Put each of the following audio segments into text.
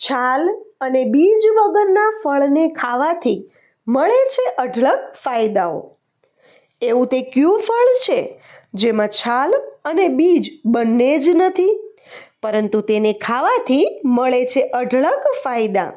છાલ અને બીજ વગરના ફળને ખાવાથી મળે છે અઢળક ફાયદાઓ. એવું તે ક્યુ ફળ છે જેમાં છાલ અને બીજ બંને જ નથી, પરંતુ તેને ખાવાથી મળે છે અઢળક ફાયદા.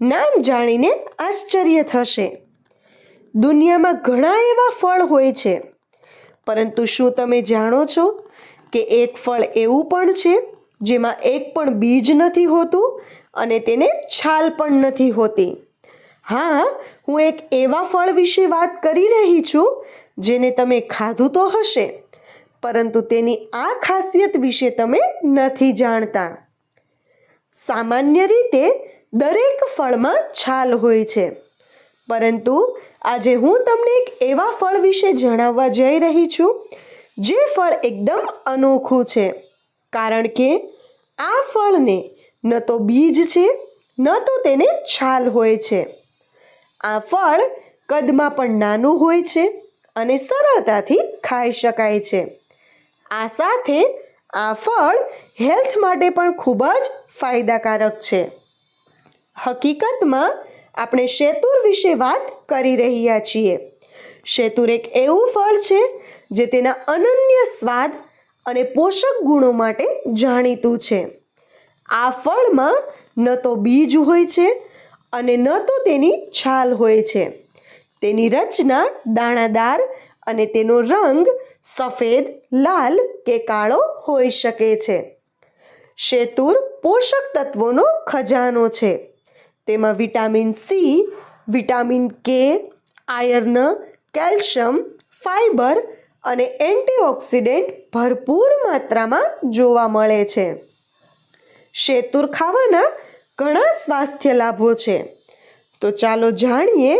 નામ જાણીને આશ્ચર્ય થશે. દુનિયામાં ઘણા એવા ફળ હોય છે, પરંતુ શું તમે જાણો છો કે એક ફળ એવું પણ છે જેમાં એક પણ બીજ નથી હોતું અને તેને છાલ પણ નથી હોતી. હા, હું એક એવા ફળ વિશે વાત કરી રહી છું, જેને તમે ખાધું તો હશે, પરંતુ તેની આ ખાસિયત વિશે તમે નથી જાણતા. સામાન્ય રીતે દરેક ફળમાં છાલ હોય છે, પરંતુ આજે હું તમને એક એવા ફળ વિશે જણાવવા જઈ રહી છું, જે ફળ એકદમ અનોખું છે. કારણ કે આ ફળને ન તો બીજ છે, ન તો તેને છાલ હોય છે. આ ફળ કદમાં પણ નાનું હોય છે અને સરળતાથી ખાઈ શકાય છે. આ સાથે આ ફળ હેલ્થ માટે પણ ખૂબ જ ફાયદાકારક છે. હકીકતમાં, આપણે શેતુર વિશે વાત કરી રહ્યા છીએ. શેતુર એક એવું ફળ છે, જે તેના અનન્ય સ્વાદ અને પોષક ગુણો માટે જાણીતું છે. આ ફળમાં ન તો બીજ હોય છે અને ન તો તેની છાલ હોય છે. તેની રચના દાણાદાર અને તેનો રંગ સફેદ, લાલ કે કાળો હોઈ શકે છે. શેતુર પોષક તત્વોનો ખજાનો છે. તેમાં vitamin C, vitamin K, iron, calcium fibre અને એન્ટીઓક્સિડન્ટ ભરપૂર માત્રામાં જોવા મળે છે. શેતુર ખાવાના ઘણા સ્વાસ્થ્ય લાભો છે. તો ચાલો જાણીએ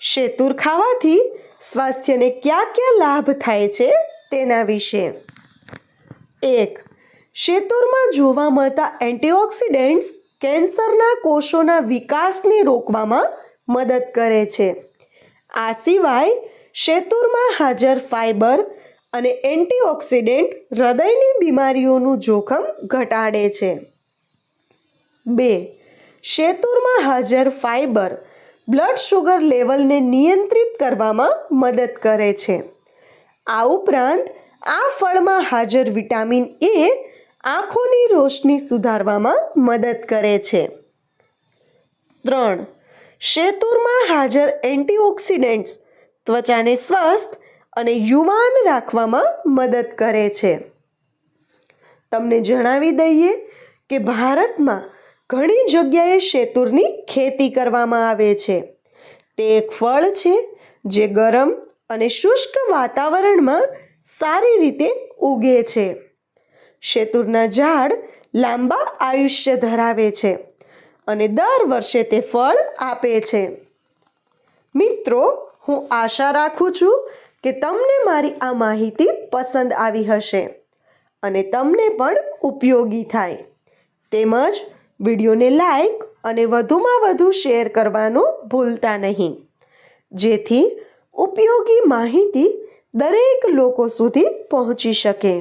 શેતુર ખાવાથી સ્વાસ્થ્યને કયા કયા લાભ થાય છે તેના વિશે. એક, શેતુરમાં જોવા મળતા એન્ટીઓક્સિડન્ટ્સ કેન્સરના કોષોના વિકાસને રોકવામાં મદદ કરે છે. આ સિવાય શેતુરમાં હાજર ફાઇબર અને એન્ટીઓક્સિડન્ટ હૃદયની બીમારીઓનું જોખમ ઘટાડે છે. બે, શેતુરમાં હાજર ફાઇબર બ્લડ શુગર લેવલને નિયંત્રિત કરવામાં મદદ કરે છે. આ ઉપરાંત, આ ફળમાં હાજર વિટામિન એ આંખોની રોશની સુધારવામાં મદદ કરે છે. ત્રણ, શેતુરમાં હાજર એન્ટીઓક્સિડન્ટ્સ ત્વચાને સ્વસ્થ અને યુવાન રાખવામાં મદદ કરે છે. તમને જણાવી દઈએ કે ભારતમાં ઘણી જગ્યાએ શેતુરની ખેતી કરવામાં આવે છે. તે એક ફળ છે જે ગરમ અને શુષ્ક વાતાવરણમાં સારી રીતે ઉગે છે. શેતુરના ઝાડ લાંબા આયુષ્ય ધરાવે છે અને દર વર્ષે તે ફળ આપે છે. મિત્રો હું આશા રાખું છું કે તમને મારી આ માહિતી પસંદ આવી હશે અને તમને પણ ઉપયોગી થાય. તેમજ વિડીયોને લાઈક અને વધુમાં વધુ શેર કરવાનું ભૂલતા નહીં. જેથી ઉપયોગી માહિતી દરેક લોકો સુધી પહોંચી શકે.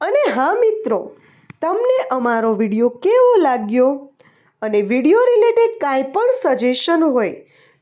અને હા મિત્રો, તમને અમારો વીડિયો કેવો લાગ્યો? અને વીડિયો રિલેટેડ કાંઈ પણ સજેશન હોય